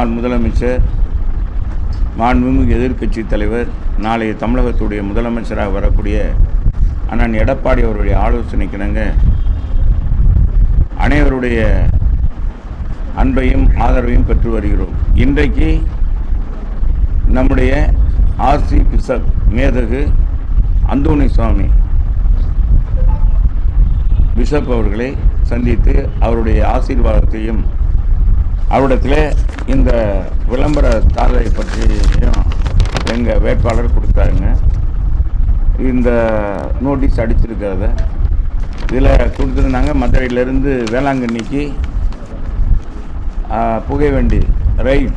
முன்னாள் முதலமைச்சர் மாண்புமிகு எதிர்க்கட்சி தலைவர் நாளைய தமிழகத்துடைய முதலமைச்சராக வரக்கூடிய அண்ணன் எடப்பாடி அவருடைய ஆலோசனைக்கிணங்க அனைவருடைய அன்பையும் ஆதரவையும் பெற்று வருகிறோம். இன்றைக்கு நம்முடைய ஆர்சி பிசப் மேதகு அந்தோணி சுவாமி பிஷப் அவர்களை சந்தித்து அவருடைய ஆசீர்வாதத்தையும் அவரிடத்தில் இந்த விளம்பர தாளை பற்றியும் எங்கள் வேட்பாளர் கொடுத்தாருங்க. இந்த நோட்டீஸ் அடிச்சிருக்கிறத இதில் கொடுத்துருந்தாங்க மதுரையிலேருந்து வேளாங்கண்ணிக்கு புகைவண்டி ரயில்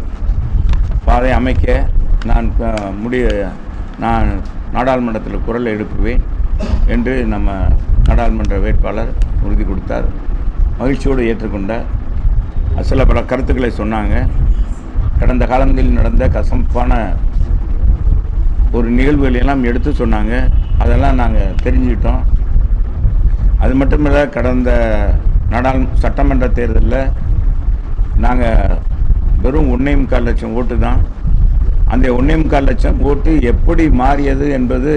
பாதை அமைக்க நான் முடிய நான் நாடாளுமன்றத்தில் குரல் எழுப்புவேன் என்று நம்ம நாடாளுமன்ற வேட்பாளர் உறுதி கொடுத்தார். மகிழ்ச்சியோடு ஏற்றுக்கொண்டார். சில பல கருத்துக்களை சொன்னாங்க. கடந்த காலங்களில் நடந்த கசப்பான ஒரு நிகழ்வுகள் எல்லாம் எடுத்து சொன்னாங்க. அதெல்லாம் நாங்கள் தெரிஞ்சுக்கிட்டோம். அது மட்டும் இல்லை கடந்த நாடாளு சட்டமன்ற தேர்தலில் நாங்கள் வெறும் ஒன்றே முக்கால் லட்சம் ஓட்டு தான். அந்த ஒன்றே முக்கால் லட்சம் ஓட்டு எப்படி மாறியது என்பது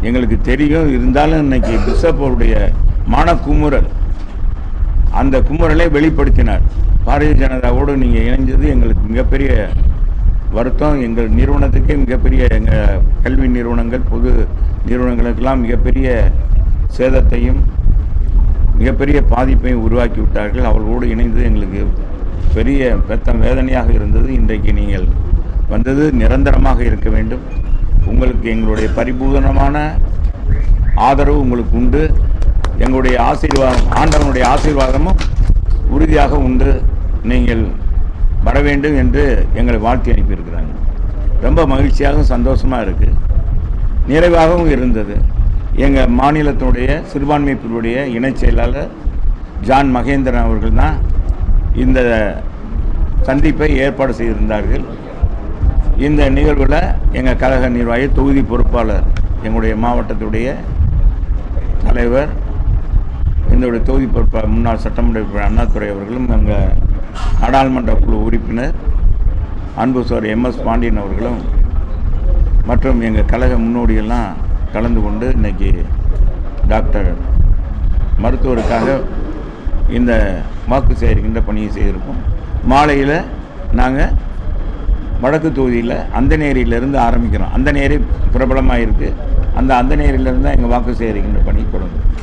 எங்களுக்கு தெரியும். இருந்தாலும் இன்னைக்கு பிஷப் அவருடைய மனக்குமுறல் அந்த குமுறலை வெளிப்படுத்தினார். பாரதிய ஜனதாவோடு நீங்கள் இணைஞ்சது எங்களுக்கு மிகப்பெரிய வருத்தம். எங்கள் நிறுவனத்துக்கே மிகப்பெரிய எங்கள் கல்வி நிறுவனங்கள் பொது நிறுவனங்களுக்கெல்லாம் மிகப்பெரிய சேதத்தையும் மிகப்பெரிய பாதிப்பையும் உருவாக்கி விட்டார்கள். அவர்களோடு இணைந்து எங்களுக்கு பெரிய பெத்த வேதனையாக இருந்தது. இன்றைக்கு நீங்கள் வந்தது நிரந்தரமாக இருக்க வேண்டும். உங்களுக்கு எங்களுடைய பரிபூர்ணமான ஆதரவு உங்களுக்கு உண்டு. எங்களுடைய ஆசீர்வாதம் ஆண்டவனுடைய ஆசீர்வாதமும் உறுதியாக உண்டு. நீங்கள் வர வேண்டும் என்று எங்களை வாழ்த்தி அனுப்பியிருக்கிறாங்க. ரொம்ப மகிழ்ச்சியாகவும் சந்தோஷமாக இருக்குது நிறைவாகவும் இருந்தது. எங்கள் மாநிலத்தினுடைய சிறுபான்மை பிரிவுடைய இணைச் செயலாளர் ஜான் மகேந்திரன் அவர்கள் தான் இந்த சந்திப்பை ஏற்பாடு செய்திருந்தார்கள். இந்த நிகழ்வில் எங்கள் கழக நிர்வாகி தொகுதி பொறுப்பாளர் எங்களுடைய மாவட்டத்துடைய தலைவர் எங்களுடைய தொகுதி பொறுப்பாளர் முன்னாள் சட்டமன்ற உறுப்பினர் அண்ணாதுரை அவர்களும் எங்கள் நாடாளுமன்ற குழு உறுப்பினர் அன்பு சார் எம்எஸ் பாண்டியன் அவர்களும் மற்றும் எங்கள் கழக முன்னோடியெல்லாம் கலந்து கொண்டு இன்னைக்கு டாக்டர் மருத்துவருக்காக இந்த வாக்கு சேகரிக்கின்ற பணியை செய்திருக்கோம். மாலையில் நாங்கள் வடக்கு தொகுதியில் அந்த அந்தநேரியிலேருந்து ஆரம்பிக்கிறோம். அந்த நேரி பிரபலமாக இருக்குது அந்த அந்தநேரியிலேருந்து தான் எங்கள் வாக்கு சேகரிக்கின்ற பணி தொடங்கும்.